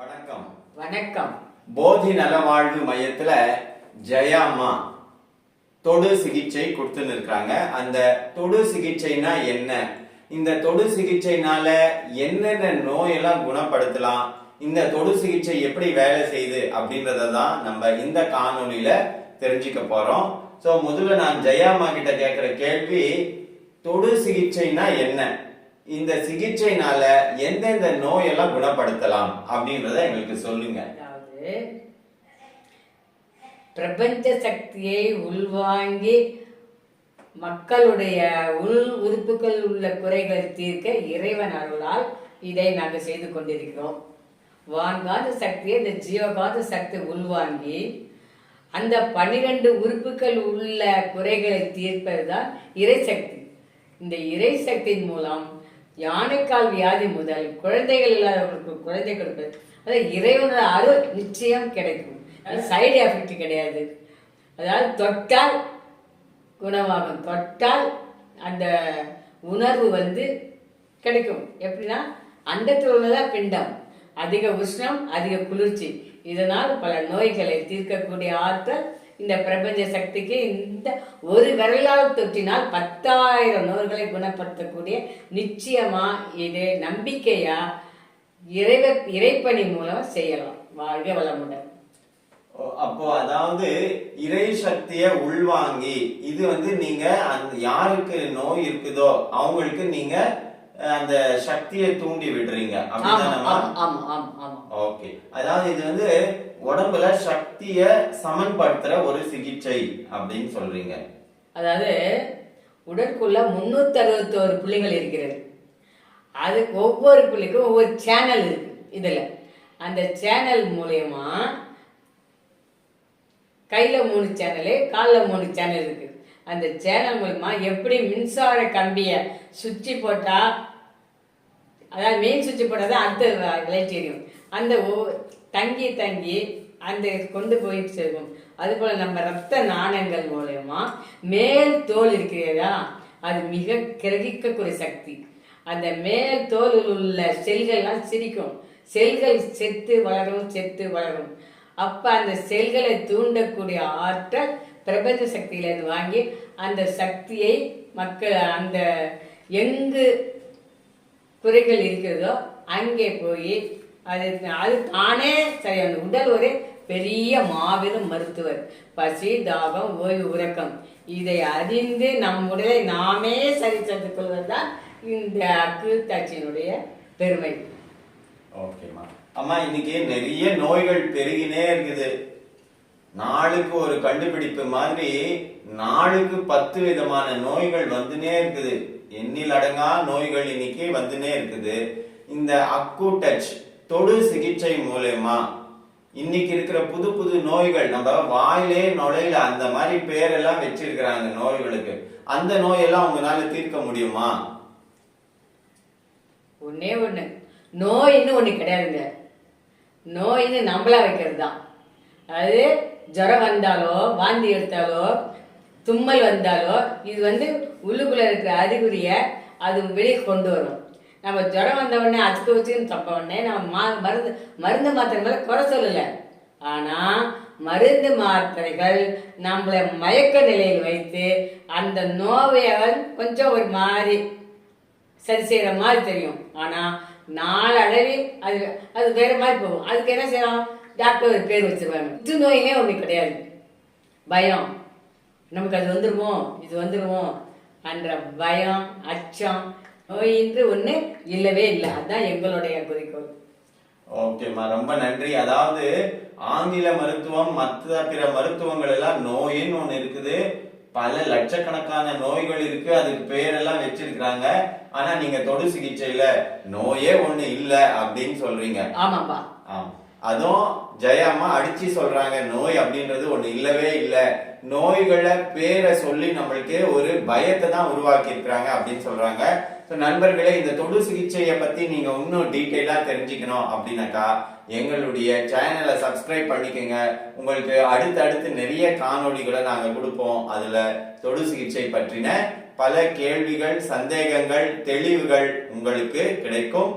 வணக்கம். வணக்கம். போதி நலவாழ்வு மையத்துல ஜெயாம்மா தொடு சிகிச்சை கொடுத்துன்னு இருக்காங்க. அந்த தொடு சிகிச்சைனா என்ன? இந்த தொடு சிகிச்சைனால என்னென்ன நோயெல்லாம் குணப்படுத்தலாம்? இந்த தொடு சிகிச்சை எப்படி வேலை செய்யுது அப்படின்றத தான் நம்ம இந்த காணொளியில தெரிஞ்சுக்க போறோம். சோ முதல்ல நான் ஜெயாம்மா கிட்ட கேட்கிற கேள்வி தொடு சிகிச்சைனா என்ன? இந்த சிகிச்சைனால எந்தெந்த நோயெல்லாம் குணப்படுத்தலாம் அப்படின்றத எங்களுக்கு சொல்லுங்க. அதாவது பிரபஞ்ச சக்தியை உள்வாங்கி மக்களுடைய உள் உறுப்புகள் உள்ள குறைகளை தீர்க்க இறைவன் அருளால் இதை நாங்கள் செய்து கொண்டிருக்கிறோம். வான்காத சக்தியை இந்த ஜீவகாத சக்தி உள்வாங்கி அந்த பன்னிரண்டு உறுப்புகள் உள்ள குறைகளை தீர்ப்பது தான் இறைசக்தி இந்த இறைசக்தியின் மூலம் யானைக்கால் வியாதி முதல் குழந்தைகள் இல்லாதவர்களுக்கு குழந்தை கொடுப்பது. அதாவது இறைவனோட அருள் நிச்சயம் கிடைக்கும். அது சைடு எஃபெக்ட் கிடையாது. அதாவது தொட்டால் குணமாகும். தொட்டால் அந்த உணர்வு வந்து கிடைக்கும். எப்படின்னா அண்டத்தில் உள்ளதான் பிண்டம். அதிக உஷ்ணம் அதிக குளிர்ச்சி. இதனால் பல நோய்களை தீர்க்கக்கூடிய ஆற்றல் இந்த பிரபஞ்ச சக்திக்கு இந்த ஒரு விரலால் தொற்றினால் பத்தாயிரம் நோய்களை குணப்படுத்தக்கூடிய நிச்சயமா இது நம்பிக்கையா? இறைவ இறைப்பணி மூலம் செய்யலாம். வாழ்க வளமுடன். அப்போ அதாவது இறை சக்திய உள்வாங்கி இது வந்து நீங்க அந்த யாருக்கு நோய் இருக்குதோ அவங்களுக்கு நீங்க அந்த சக்தியை தூண்டி விடுறீங்க. ஆமா. ஓகே. அதாவது இது வந்து உடம்புல சக்திய சமன்படுத்துற ஒரு சிகிச்சை அப்படின்னு சொல்றீங்க. அதாவது உடற்குள்ள முன்னூத்தி அறுபத்தோரு புள்ளிகள் இருக்கிறது. அது ஒவ்வொரு புள்ளிக்கும் ஒவ்வொரு சேனல் இருக்கு இதுல. அந்த சேனல் மூலயமா கையில மூணு சேனலு காலில் மூணு சேனல் இருக்கு. அந்த சேனல் மூலமா எப்படி மின்சார கம்பிய சுவிட்ச் போட்டா அதாவது மெயின் சுவிட்ச் போட்டால் தான் அடுத்த லைட் எரியும் அந்த ஒவ்வொரு தங்கி தங்கி அந்த கொண்டு போய் சேர்க்கும் அதுபோல் நம்ம ரத்த நாணங்கள் மூலயமா மேல் தோல் இருக்கிறதா? அது மிக கிரகிக்கக்கூடிய சக்தி. அந்த மேல் தோலில் உள்ள செல்கள்லாம் சிரிக்கும். செல்கள் செத்து வளரும் செத்து வளரும். அப்ப அந்த செல்களை தூண்டக்கூடிய ஆற்றல் பிரபஞ்ச சக்தியிலிருந்து வாங்கி அந்த சக்தியை மக்கள் அந்த எங்கு குறைகள் இருக்கிறதோ அங்கே போய் அது அது தானே சரி அந்த உடல் ஒரு பெரிய மாபெரும் மருத்துவர். பசி தாகம் ஓய்வு உறக்கம். இதை அறிந்து நம் உடலை நாமே சரி செய்து கொள்வதுதான் இந்த அக்குத்தாட்சியினுடைய பெருமை. ஓகேம்மா அம்மா இன்னைக்கு நிறைய நோய்கள் பெருகினே இருக்குது. நாளுக்கு ஒரு கண்டுபிடிப்பு மாதிரி நாளுக்கு பத்து விதமான நோய்கள் வந்துனே இருக்குது. எண்ணில் அடங்கா நோய்கள் இன்னைக்கு வந்துனே இருக்குது. இந்த அக்கு டச் தொடு சிகிச்சை மூலயமா. இன்னைக்கு இருக்கிற புது புது நோய்கள் நம்ம வாயிலே நுழையில அந்த மாதிரி பேரெல்லாம் வச்சிருக்கிறாங்க நோய்களுக்கு. அந்த நோயெல்லாம் உங்களால தீர்க்க முடியுமா? ஒன்னே ஒண்ணு. நோயின்னு ஒண்ணு கிடையாதுங்க. நோயின்னு நம்மளா வைக்கிறது தான் அது ஜுரம் வந்தாலோ வாந்தி எடுத்தாலோ தும்மல் வந்தாலோ இது வந்து உள்ளுக்குள்ள இருக்கிற அறிகுறிய அது வெளியே கொண்டு வரும். நம்ம ஜுரம் வந்த உடனே அதுக்கு வச்சுன்னு தப்ப உடனே நம்ம மா மருந்து மருந்து மாத்திரைகளை குறை சொல்லலை. ஆனால் மருந்து மாத்திரைகள் நம்மளை மயக்க நிலையில் வைத்து அந்த நோவை கொஞ்சம் ஒரு மாதிரி சரி செய்கிற மாதிரி தெரியும். ஆனால் நாளடைவில் அது அது வேறு மாதிரி போகும். அதுக்கு என்ன செய்யலாம்? டாக்டர் ஒரு பேர் வச்சுருவாங்க இது நோயிலே ஒன்று கிடையாது. பயம். நமக்கு அது வந்துடுவோம் இது வந்துடுவோம் என்ற பயம் அச்சம் நோயின்று ஒண்ணு இல்லவே இல்லை. அதுதான் எங்களுடைய குறிக்கோள். ஓகேம்மா ரொம்ப நன்றி. அதாவது ஆங்கில மருத்துவம் மற்ற பிற மருத்துவங்கள் எல்லாம் நோயின்னு ஒண்ணு இருக்குது. பல லட்சக்கணக்கான நோய்கள் இருக்கு. அதுக்கு பேரெல்லாம் வச்சிருக்கிறாங்க. ஆனா நீங்க தொடு சிகிச்சையில நோயே ஒண்ணு இல்ல அப்படின்னு சொல்றீங்க. ஆமாப்பா. ஆம். அதுவும் ஜெயாம்மா அடிச்சு சொல்றாங்க. நோய் அப்படின்றது ஒண்ணு இல்லவே இல்ல. நோய்களை பேரை சொல்லி நம்மளுக்கு ஒரு பயத்தை தான் உருவாக்கி இருக்கிறாங்க அப்படின்னு சொல்றாங்க. ஸோ நண்பர்களே இந்த தொடு சிகிச்சையை பற்றி நீங்கள் இன்னும் டீட்டெயிலாக தெரிஞ்சுக்கணும் அப்படின்னாக்கா எங்களுடைய சேனலை சப்ஸ்கிரைப் பண்ணிக்கோங்க. உங்களுக்கு அடுத்தடுத்து நிறைய காணொளிகளை நாங்கள் கொடுப்போம். அதில் தொடு சிகிச்சை பற்றின பல கேள்விகள் சந்தேகங்கள் தெளிவுகள் உங்களுக்கு கிடைக்கும்.